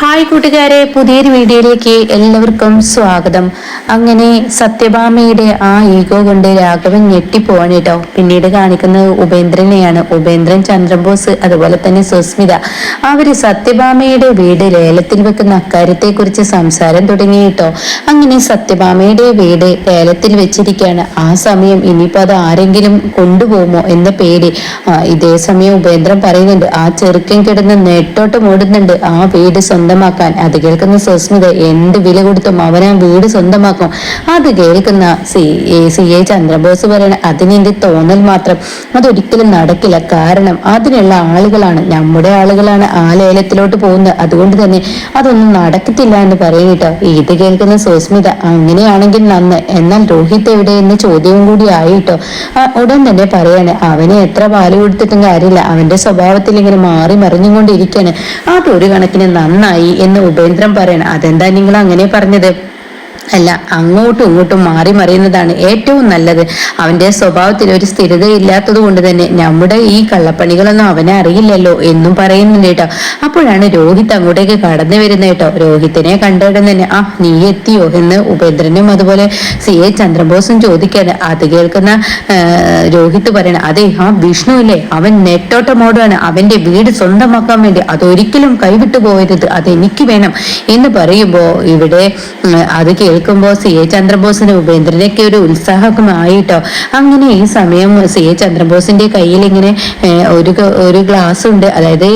Hi കൂട്ടുകാരെ പുതിയൊരു വീഡിയോയിലേക്ക് എല്ലാവർക്കും സ്വാഗതം. അങ്ങനെ സത്യഭാമയുടെ ആ ഈഗോ കൊണ്ട് രാഘവൻ ഞെട്ടിപ്പോവാണ് കേട്ടോ. പിന്നീട് കാണിക്കുന്നത് ഉപേന്ദ്രനെയാണ്. ഉപേന്ദ്രൻ ചന്ദ്രബോസ് അതുപോലെ തന്നെ സുസ്മിത. അവർ സത്യഭാമയുടെ വീട് ലേലത്തിൽ വെക്കുന്ന അക്കാര്യത്തെ കുറിച്ച് സംസാരം തുടങ്ങി കേട്ടോ. അങ്ങനെ സത്യഭാമയുടെ വീട് ലേലത്തിൽ വെച്ചിരിക്കുകയാണ്. ആ സമയം ഇനിയിപ്പോ അത് ആരെങ്കിലും കൊണ്ടുപോകുമോ എന്ന പേടി ഇതേ സമയം ഉപേന്ദ്രൻ പറയുന്നുണ്ട് ആ ചെറുക്കൻ കിടന്ന് നെട്ടോട്ട് മൂടുന്നുണ്ട്. ആ വീട് സ്വന്തമാക്കാൻ അത് കേൾക്കുന്ന സുസ്മിത എന്ത് വില കൊടുത്തും അവൻ ആ വീട് സ്വന്തമാക്കും. അത് കേൾക്കുന്ന സി സി എ ചന്ദ്രബോസ് പറയണ അതിനെന്റെ തോന്നൽ മാത്രം. അതൊരിക്കലും നടക്കില്ല. കാരണം അതിനുള്ള ആളുകളാണ് നമ്മുടെ ആളുകളാണ് ആ ലേലത്തിലോട്ട് പോകുന്നത്. അതുകൊണ്ട് തന്നെ അതൊന്നും നടക്കത്തില്ല എന്ന് പറയുന്നിട്ടോ ഇത് കേൾക്കുന്ന സുസ്മിത അങ്ങനെയാണെങ്കിൽ നന്ന് എന്നാൽ രോഹിത് എവിടെ എന്ന ചോദ്യവും കൂടി ആയിട്ടോ ഉടൻ തന്നെ പറയാണ് അവനെ എത്ര പാൽ കൊടുത്തിട്ടും കാര്യമില്ല. അവന്റെ സ്വഭാവത്തിൽ ഇങ്ങനെ മാറി മറിഞ്ഞുകൊണ്ടിരിക്കുകയാണ് അതൊരു കണക്കിന് നന്നായി എന്ന് ഉപേന്ദ്രൻ പറയണം. അതെന്താ നിങ്ങൾ അങ്ങനെ പറഞ്ഞത്? അല്ല അങ്ങോട്ടും ഇങ്ങോട്ടും മാറി മറിയുന്നതാണ് ഏറ്റവും നല്ലത്. അവന്റെ സ്വഭാവത്തിൽ ഒരു സ്ഥിരത ഇല്ലാത്തത് കൊണ്ട് തന്നെ നമ്മുടെ ഈ കള്ളപ്പണികളൊന്നും അവനെ അറിയില്ലല്ലോ എന്നും പറയുന്നുണ്ട് കേട്ടോ. അപ്പോഴാണ് രോഹിത് അങ്ങോട്ടേക്ക് കടന്നു വരുന്നത് കേട്ടോ. രോഹിത്തിനെ കണ്ടിടം തന്നെ ആ നീ എത്തിയോ? എന്ന് ഉപേന്ദ്രനും അതുപോലെ സി എ ചന്ദ്രബോസും ചോദിക്കാതെ അത് കേൾക്കുന്ന രോഹിത് പറയണം അതെ ആ വിഷ്ണു അല്ലേ? അവൻ നെട്ടോട്ടമോടാണ് അവന്റെ വീട് സ്വന്തമാക്കാൻ വേണ്ടി അതൊരിക്കലും കൈവിട്ടു പോകരുത്. അതെനിക്ക് വേണം. എന്ന് പറയുമ്പോ ഇവിടെ അത് അത് കേൾക്കുമ്പോ സി എ ചന്ദ്രബോസിന് ഉപേന്ദ്രനൊക്കെ ഒരു ഉത്സാഹമായിട്ടോ? അങ്ങനെ ഈ സമയം സി എ ചന്ദ്രബോസിന്റെ കയ്യിൽ ഇങ്ങനെ ഒരു ഒരു ഗ്ലാസ് ഉണ്ട്. അതായത്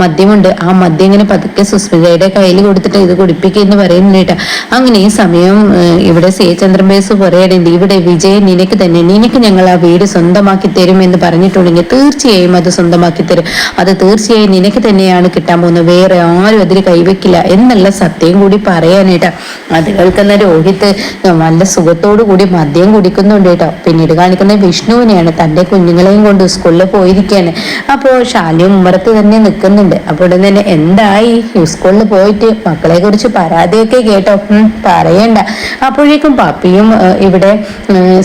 മദ്യമുണ്ട്. ആ മദ്യം ഇങ്ങനെ പതുക്കെ സുസ്മിതയുടെ കയ്യിൽ കൊടുത്തിട്ട് ഇത് കുടിപ്പിക്കുക എന്ന് കേട്ടോ. അങ്ങനെ ഈ സമയം ഇവിടെ സി എ ചന്ദ്രബോസ് പറയുകയാണെങ്കിൽ ഇവിടെ വിജയൻ നിനക്ക് തന്നെ നിനക്ക് ഞങ്ങൾ ആ വീട് സ്വന്തമാക്കി തരും എന്ന് പറഞ്ഞിട്ടുണ്ടെങ്കിൽ തീർച്ചയായും അത് സ്വന്തമാക്കി തരും. അത് തീർച്ചയായും നിനക്ക് തന്നെയാണ് കിട്ടാൻ പോകുന്നത്. വേറെ ആരും അതിൽ കൈവെക്കില്ല എന്നുള്ള സത്യം കൂടി പറയാനേട്ടാ അത് കേൾക്കുന്ന രോഹിത് നല്ല സുഖത്തോടു കൂടി മദ്യം കുടിക്കുന്നുണ്ട് കേട്ടോ. പിന്നീട് കാണിക്കുന്ന വിഷ്ണുവിനെയാണ് തന്റെ കുഞ്ഞുങ്ങളെയും കൊണ്ട് സ്കൂളിൽ പോയിരിക്കുകയാണ് അപ്പോൾ ശാലിയും ഉമ്മറത്ത് തന്നെ നിൽക്കുന്നുണ്ട്. അപ്പോൾ ഉടൻ തന്നെ എന്തായി? സ്കൂളിൽ പോയിട്ട് മക്കളെ കുറിച്ച് പരാതിയൊക്കെ കേട്ടോ. പറയണ്ട. അപ്പോഴേക്കും പപ്പിയും ഇവിടെ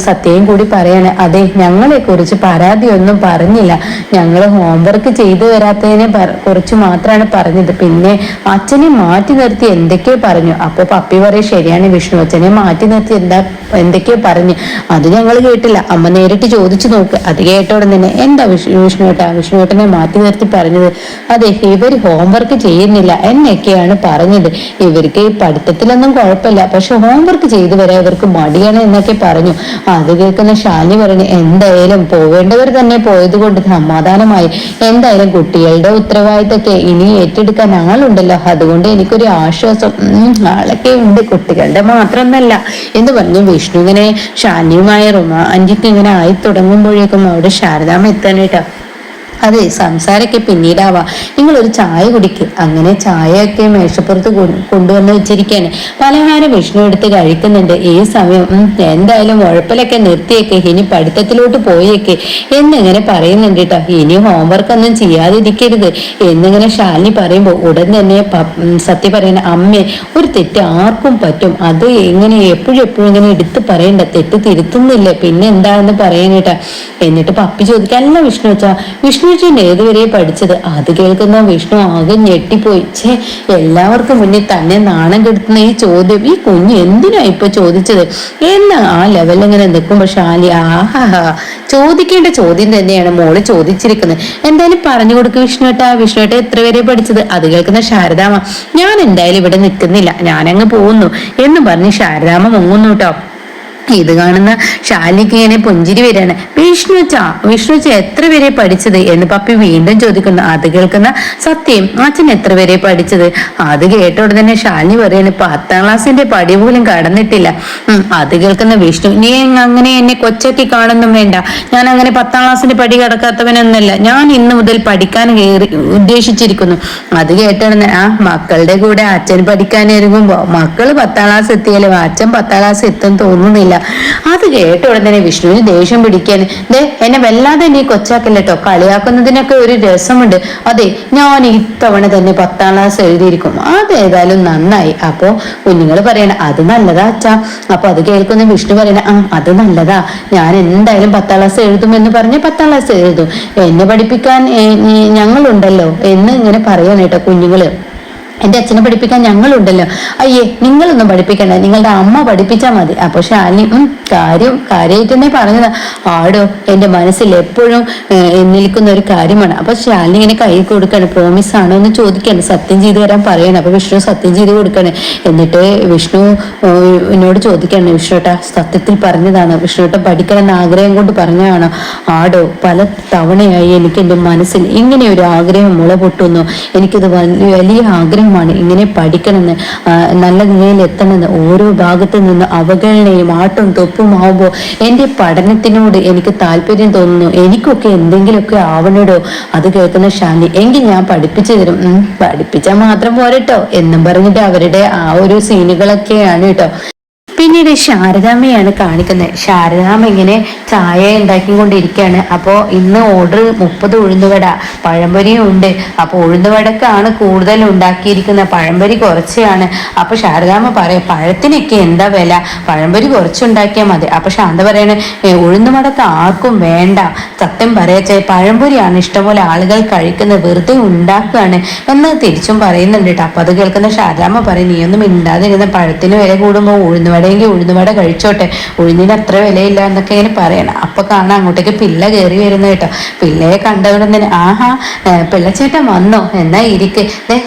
സത്യയും കൂടി പറയാണ്. അതെ ഞങ്ങളെ കുറിച്ച് പരാതിയൊന്നും പറഞ്ഞില്ല. ഞങ്ങൾ ഹോംവർക്ക് ചെയ്തു വരാത്തതിനെ കുറിച്ച് മാത്രമാണ് പറഞ്ഞത്. പിന്നെ അച്ഛനെ മാറ്റി നിർത്തി എന്തൊക്കെയോ പറഞ്ഞു? അപ്പോൾ പപ്പി പറയും ശരിയാണ് വിഷ്ണു അച്ഛനെ മാറ്റി നിർത്തി. എന്താ എന്തൊക്കെയോ പറഞ്ഞു? അത് ഞങ്ങൾ കേട്ടില്ല. അമ്മ നേരിട്ട് ചോദിച്ചു നോക്ക്. അത് കേട്ടോടെ തന്നെ എന്താ വിഷ്ണു വിഷ്ണുവേട്ടാ? വിഷ്ണുവേട്ടനെ മാറ്റി നിർത്തി പറഞ്ഞത്? അതെ ഇവർ ഹോംവർക്ക് ചെയ്യുന്നില്ല. എന്നൊക്കെയാണ് പറഞ്ഞത്. ഇവർക്ക് ഈ പഠിത്തത്തിലൊന്നും കുഴപ്പമില്ല. പക്ഷെ ഹോംവർക്ക് ചെയ്തു വരാൻ ഇവർക്ക് മടിയാണ് എന്നൊക്കെ പറഞ്ഞു. അത് കേൾക്കുന്ന ശാലി പറഞ്ഞു എന്തായാലും പോവേണ്ടവർ തന്നെ പോയത് കൊണ്ട് സമാധാനമായി. എന്തായാലും കുട്ടികളുടെ ഉത്തരവാദിത്തമൊക്കെ ഇനി ഏറ്റെടുക്കാൻ ആളുണ്ടല്ലോ. അതുകൊണ്ട് എനിക്കൊരു ആശ്വാസം. ആളൊക്കെ ഉണ്ട് കുട്ടികളുടെ മാത്രമൊന്നല്ല എന്ന് പറഞ്ഞു വിഷ്ണു ഇങ്ങനെ ശാലിയുമായ റൊമാന്റിക് ഇങ്ങനെ ആയി തുടങ്ങുമ്പോഴേക്കും അവിടെ ശാരദാമ്മ എത്താനേട്ടാ അതെ സംസാരമൊക്കെ പിന്നീടാവാം. നിങ്ങൾ ഒരു ചായ കുടിക്ക്. അങ്ങനെ ചായയൊക്കെ മേശപ്പുറത്ത് കൊണ്ടുവന്ന് വെച്ചിരിക്കുകയാണ് പലഹാരം വിഷ്ണു എടുത്ത് കഴിക്കുന്നുണ്ട്. ഈ സമയം എന്തായാലും ഉഴപ്പിലൊക്കെ നിർത്തിയേക്ക്. ഇനി പഠിത്തത്തിലോട്ട് പോയേക്ക്. എന്നിങ്ങനെ പറയുന്നുണ്ട് കേട്ടോ ഇനി ഹോംവർക്ക് ഒന്നും ചെയ്യാതിരിക്കരുത്. എന്നിങ്ങനെ ശാലിനി പറയുമ്പോൾ ഉടൻ തന്നെ സത്യ പറയുന്ന അമ്മേ ഒരു തെറ്റ് ആർക്കും പറ്റും. അത് എങ്ങനെ എപ്പോഴും എപ്പോഴും ഇങ്ങനെ എടുത്ത് പറയണ്ട. തെറ്റ് തിരുത്തുന്നില്ല. പിന്നെ എന്താണെന്ന് പറയാനേട്ടാ എന്നിട്ട് പപ്പി ചോദിക്കല്ല അല്ല വിഷ്ണു വെച്ചാ വിഷ്ണു ഏതുവരെ പഠിച്ചത്? അത് കേൾക്കുന്ന വിഷ്ണു ആകെ ഞെട്ടിപ്പോയി. ഛേ എല്ലാവർക്കും മുന്നിൽ തന്നെ നാണം കെടുത്തുന്ന ഈ ചോദ്യം. ഈ കുഞ്ഞ് എന്തിനാ ഇപ്പൊ ചോദിച്ചത്? എന്ന് ആ ലെവലിൽ ഇങ്ങനെ നിൽക്കുമ്പോ ഷാലി ആഹാ ചോദിക്കേണ്ട ചോദ്യം തന്നെയാണ് മോൾ ചോദിച്ചിരിക്കുന്നത്. എന്തായാലും പറഞ്ഞു കൊടുക്കും വിഷ്ണുട്ട. വിഷ്ണുട്ട എത്ര വരെ പഠിച്ചത്? അത് കേൾക്കുന്ന ശാരദാമ ഞാൻ എന്തായാലും ഇവിടെ നിൽക്കുന്നില്ല. ഞാനങ്ങ് പോകുന്നു എന്ന് പറഞ്ഞ് ശാരദാമ മുങ്ങുന്നു കേട്ടോ. ഇത് കാണുന്ന ശാലിക്ക് ഇങ്ങനെ പുഞ്ചിരി വരികയാണ്. വിഷ്ണുച്ച വിഷ്ണുച്ച എത്ര വരെ പഠിച്ചത്? എന്ന് പപ്പി വീണ്ടും ചോദിക്കുന്നു. അത് കേൾക്കുന്ന സത്യം അച്ഛൻ എത്ര വരെ പഠിച്ചത്? അത് കേട്ട ഉടനെ ശാലിനി പറയാണ് പത്താം ക്ലാസ്സിന്റെ പടി പോലും കടന്നിട്ടില്ല. അത് കേൾക്കുന്ന വിഷ്ണു നീ അങ്ങനെ എന്നെ കൊച്ചാക്കി കാണുന്നും വേണ്ട. ഞാൻ അങ്ങനെ പത്താം ക്ലാസ്സിന്റെ പടി കടക്കാത്തവനൊന്നല്ല ഞാൻ ഇന്ന് മുതൽ പഠിക്കാൻ കയറി ഉദ്ദേശിച്ചിരിക്കുന്നു. അത് കേട്ടാണ് ആ മക്കളുടെ കൂടെ അച്ഛൻ പഠിക്കാൻ ഇറങ്ങുമ്പോ മക്കൾ പത്താം ക്ലാസ് എത്തിയാലും അച്ഛൻ പത്താം ക്ലാസ് എത്തും തോന്നുന്നില്ല. അത് കേട്ട ഉടനെ തന്നെ വിഷ്ണുവിന് ദേഷ്യം പിടിക്കാൻ ദേ എന്നെ വല്ലാതെ നീ കൊച്ചാക്കല്ല കേട്ടോ കളിയാക്കുന്നതിനൊക്കെ ഒരു രസമുണ്ട്. അതെ ഞാൻ ഇത്തവണ തന്നെ പത്താം ക്ലാസ് എഴുതിയിരിക്കും. അതേതായാലും നന്നായി. അപ്പോ കുഞ്ഞുങ്ങൾ പറയണ അത് നല്ലതാ അച്ഛാ. അപ്പൊ അത് കേൾക്കുന്ന വിഷ്ണു പറയണ ആ അത് നല്ലതാ. ഞാൻ എന്തായാലും പത്താം ക്ലാസ് എഴുതും എന്ന് പറഞ്ഞ് പത്താം ക്ലാസ് എഴുതും. എന്നെ പഠിപ്പിക്കാൻ ഞങ്ങളുണ്ടല്ലോ എന്ന് ഇങ്ങനെ പറയണേട്ടോ കുഞ്ഞുങ്ങൾ. എന്റെ അച്ഛനെ പഠിപ്പിക്കാൻ ഞങ്ങളുണ്ടല്ലോ. അയ്യേ നിങ്ങളൊന്നും പഠിപ്പിക്കണ്ട. നിങ്ങളുടെ അമ്മ പഠിപ്പിച്ചാൽ മതി. അപ്പോൾ ശാലിനി ഉം കാര്യം കാര്യമായിട്ട് തന്നെ പറഞ്ഞത്. ആടോ എന്റെ മനസ്സിൽ എപ്പോഴും നിൽക്കുന്ന ഒരു കാര്യമാണ്. അപ്പോൾ ശാലിനി ഇങ്ങനെ കൈ കൊടുക്കാണ്. പ്രോമിസ് ആണോ എന്ന് ചോദിക്കാണ്. സത്യം ചെയ്തു തരാൻ പറയണം. അപ്പോൾ വിഷ്ണു സത്യം ചെയ്ത് കൊടുക്കണേ. എന്നിട്ട് വിഷ്ണു എന്നോട് ചോദിക്കണം. വിഷ്ണുട്ട സത്യത്തിൽ പറഞ്ഞതാണ്. വിഷ്ണുട്ട പഠിക്കണം എന്ന ആഗ്രഹം കൊണ്ട് പറഞ്ഞതാണോ. ആടോ പല തവണയായി എനിക്ക് എന്റെ മനസ്സിൽ ഇങ്ങനെ ഒരു ആഗ്രഹം മുള പൊട്ടുന്നു എനിക്കിത് വലിയ വലിയ ആഗ്രഹമാണ് ഇങ്ങനെ പഠിക്കണമെന്ന് നല്ല നിലയിൽ എത്തണമെന്ന് ഓരോ ഭാഗത്തു നിന്ന് അവഗണനയും ആട്ടും തൊപ്പും ആവുമ്പോൾ എന്റെ പഠനത്തിനോട് എനിക്ക് താല്പര്യം തോന്നുന്നു. എനിക്കൊക്കെ എന്തെങ്കിലുമൊക്കെ ആവണടോ? അത് കേൾക്കുന്ന ശാന്തി എങ്കിൽ ഞാൻ പഠിപ്പിച്ചു തരും. പഠിപ്പിച്ചാൽ മാത്രം പോരട്ടോ? എന്നും പറഞ്ഞിട്ട് അവരുടെ ആ ഒരു സീനുകളൊക്കെയാണ് കേട്ടോ പിന്നീട് ശാരദാമ്മയാണ് കാണിക്കുന്നത്. ശാരദാമ്മ ഇങ്ങനെ ചായ ഉണ്ടാക്കിക്കൊണ്ടിരിക്കുകയാണ്. അപ്പോൾ ഇന്ന് ഓർഡർ മുപ്പത് ഉഴുന്നുവട പഴംപൊരിയും ഉണ്ട്. അപ്പോൾ ഉഴുന്നുവടക്കാണ് കൂടുതൽ ഉണ്ടാക്കിയിരിക്കുന്നത്. പഴംപൊരി കുറച്ചാണ്. അപ്പോൾ ശാരദാമ്മ പറയും പഴത്തിനൊക്കെ എന്താ വില? പഴംപൊരി കുറച്ചുണ്ടാക്കിയാൽ മതി. അപ്പോൾ ശാന്ത പറയണ "ഏ, ഉഴുന്നുവടക്ക് ആർക്കും വേണ്ട. സത്യം പറയാച്ച പഴംപൊരിയാണ് ഇഷ്ടംപോലെ ആളുകൾ കഴിക്കുന്നത്. വെറുതെ ഉണ്ടാക്കുകയാണ്. എന്ന് തിരിച്ചും പറയുന്നുണ്ട് കേട്ടോ. അപ്പോൾ അത് കേൾക്കുന്ന ശാരദാമ്മ പറയും നീയൊന്നും ഇണ്ടാതിരുന്ന പഴത്തിന് വില കൂടുമ്പോൾ ഉഴുന്നുവടയെങ്കിൽ ഉഴുന്നുവട കഴിച്ചോട്ടെ. ഉഴുന്നിന് അത്ര വിലയില്ല എന്നൊക്കെ ഇങ്ങനെ പറയണം. അപ്പൊ കാണാം അങ്ങോട്ടേക്ക് പിള്ള കയറി വരുന്ന കേട്ടോ. പിള്ളയെ കണ്ടവിടെ തന്നെ ആഹാ പിള്ള പിള്ളച്ചേട്ടൻ വന്നോ? എന്നാ ഇരിക്ക്.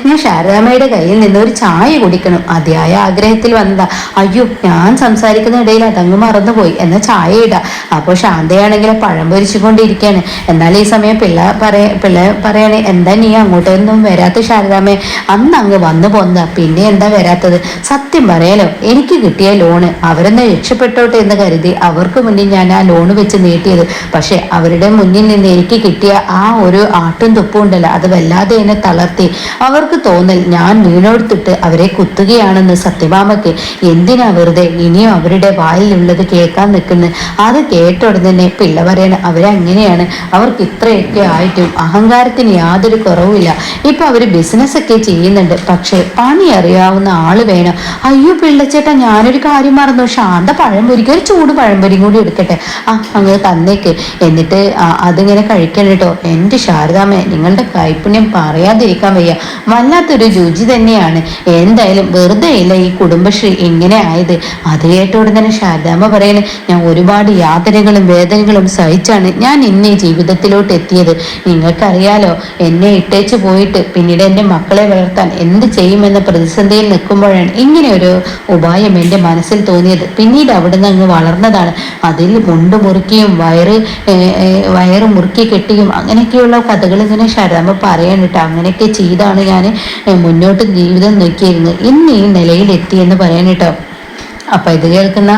ഞാൻ ശാരദാമ്മയുടെ കയ്യിൽ നിന്ന് ഒരു ചായ കുടിക്കണം. അതിയായ ആഗ്രഹത്തിൽ വന്നതാ. അയ്യോ ഞാൻ സംസാരിക്കുന്ന ഇടയിൽ അതങ്ങ് മറന്നുപോയി. എന്നാ ചായ ഇടാം. അപ്പോൾ ശാന്തയാണെങ്കിൽ പഴം പൊരിച്ചുകൊണ്ടിരിക്കുകയാണ് എന്നാൽ ഈ സമയം പിള്ള പറയ പിള്ള പറയണേ എന്താ നീ അങ്ങോട്ടൊന്നും വരാത്ത ശാരദാമ്മേ? അന്ന് അങ്ങ് വന്നു പോന്നതാ. പിന്നെ എന്താ വരാത്തത്? സത്യം പറയാലോ എനിക്ക് കിട്ടിയ ലോണ്. അവരെന്നെ രക്ഷപ്പെട്ടോട്ടെ എന്ന് കരുതി അവർക്ക് മുന്നിൽ ഞാൻ ആ ലോണ് വെച്ച് നീട്ടിയത്. പക്ഷെ അവരുടെ മുന്നിൽ നിന്ന് എനിക്ക് കിട്ടിയ ആ ഒരു ആട്ടും തുപ്പും ഉണ്ടല്ലോ അത് വല്ലാതെ എന്നെ തളർത്തി. അവർക്ക് തോന്നൽ ഞാൻ വീണോടുത്തിട്ട് അവരെ കുത്തുകയാണെന്ന് സത്യഭാമയ്ക്ക്. എന്തിനാ വെറുതെ? ഇനിയും അവരുടെ വായിലുള്ളത് കേൾക്കാൻ നിൽക്കുന്നത് അത് കേട്ട തന്നെ പിള്ള പറയണ അവരങ്ങനെയാണ് അവർക്ക് ഇത്രയൊക്കെ ആയിട്ടും അഹങ്കാരത്തിന് യാതൊരു കുറവുമില്ല. ഇപ്പൊ അവർ ബിസിനസ് ഒക്കെ ചെയ്യുന്നുണ്ട്. പക്ഷേ പണി അറിയാവുന്ന ആൾ വേണം. അയ്യോ പിള്ളച്ചേട്ടാ ഞാനൊരു കാര്യം മറന്നു. ശാന്ത പഴംപൊരിക്ക് ഒരു ചൂട് പഴംപൊരിയും കൂടി എടുക്കട്ടെ. ആ അങ്ങ് തന്നേക്ക്. എന്നിട്ട് അതിങ്ങനെ കഴിക്കണം കേട്ടോ. എന്റെ ശാരദാമ്മ നിങ്ങളുടെ കൈപ്പുണ്യം പറയാതിരിക്കാൻ വയ്യ. വല്ലാത്തൊരു രുചി തന്നെയാണ്. എന്തായാലും വെറുതെ ഇല്ല ഈ കുടുംബശ്രീ ഇങ്ങനെ ആയത്. അത് കേട്ട ഉടനെ ശാരദാമ്മ പറയണേ ഞാൻ ഒരുപാട് യാതനകളും വേദനകളും സഹിച്ചാണ് ഞാൻ ഇന്ന് ജീവിതത്തിലോട്ട് എത്തിയത്. നിങ്ങൾക്കറിയാലോ എന്നെ ഇട്ടേച്ച് പോയിട്ട് പിന്നീട് എന്റെ മക്കളെ വളർത്താൻ എന്ത് ചെയ്യുമെന്ന പ്രതിസന്ധിയിൽ നിൽക്കുമ്പോഴാണ് ഇങ്ങനെ ഒരു ഉപായം എന്റെ മനസ്സിൽ തോന്നിയത്. പിന്നീട് അവിടുന്ന് അങ്ങ് വളർന്നതാണ്. അതിൽ മുണ്ട് മുറുക്കിയും വയറ് വയറ് മുറുക്കി കെട്ടിയും അങ്ങനെയൊക്കെയുള്ള കഥകൾ ഇങ്ങനെ ശരമ പറയാൻ കേട്ടോ. അങ്ങനെയൊക്കെ ചെയ്താണ് ഞാൻ മുന്നോട്ട് ജീവിതം നോക്കിയിരുന്നത്. ഇന്ന് ഈ എന്ന് എത്തി എന്ന് പറയാൻ കേട്ടോ അപ്പൊ ഇത് കേൾക്കുന്ന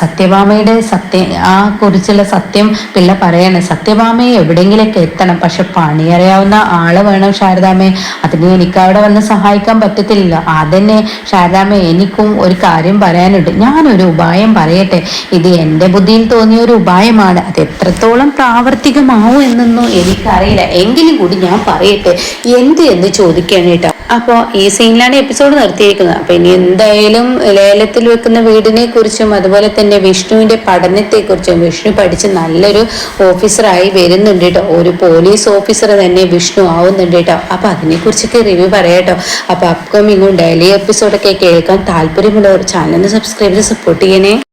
സത്യഭാമയുടെ സത്യ ആ കുറിച്ചുള്ള സത്യം പിള്ള പറയാണ് സത്യഭാമയെ എവിടെയെങ്കിലൊക്കെ എത്തണം പക്ഷെ പണി അറിയാവുന്ന ആൾ വേണം ശാരദാമ്മയെ അതിന് എനിക്ക് അവിടെ വന്ന് സഹായിക്കാൻ പറ്റത്തില്ലല്ലോ. അതന്നെ ശാരദാമ്മ എനിക്കും ഒരു കാര്യം പറയാനുണ്ട്. ഞാനൊരു ഉപായം പറയട്ടെ. ഇത് എന്റെ ബുദ്ധിയിൽ തോന്നിയ ഒരു ഉപായമാണ്. അത് എത്രത്തോളം പ്രാവർത്തികമാവും എന്നൊന്നും എനിക്കറിയില്ല. എങ്കിലും കൂടി ഞാൻ പറയട്ടെ. എന്ത് എന്ന് ചോദിക്കാണ് കേട്ടോ. അപ്പോൾ ഈ സീനിലാണ് എപ്പിസോഡ് നിർത്തിയിരിക്കുന്നത്. അപ്പോൾ ഇനി എന്തായാലും ലേലത്തിൽ വെക്കുന്ന വീടിനെ കുറിച്ചും അതുപോലെ തന്നെ വിഷ്ണുവിന്റെ പഠനത്തെ കുറിച്ചും വിഷ്ണു പഠിച്ച് നല്ലൊരു ഓഫീസറായി വരുന്നുണ്ട് കേട്ടോ ഒരു പോലീസ് ഓഫീസർ തന്നെ വിഷ്ണു ആവുന്നുണ്ട് കേട്ടോ അപ്പോൾ അതിനെക്കുറിച്ചൊക്കെ റിവ്യൂ പറയാട്ടോ അപ്പോൾ അപ്കമിങ്ങും ഡെയിലി എപ്പിസോഡൊക്കെ കേൾക്കാൻ താല്പര്യമുള്ളവർ ചാനലിന് സബ്സ്ക്രൈബ് ചെയ്ത് സപ്പോർട്ട് ചെയ്യണേ.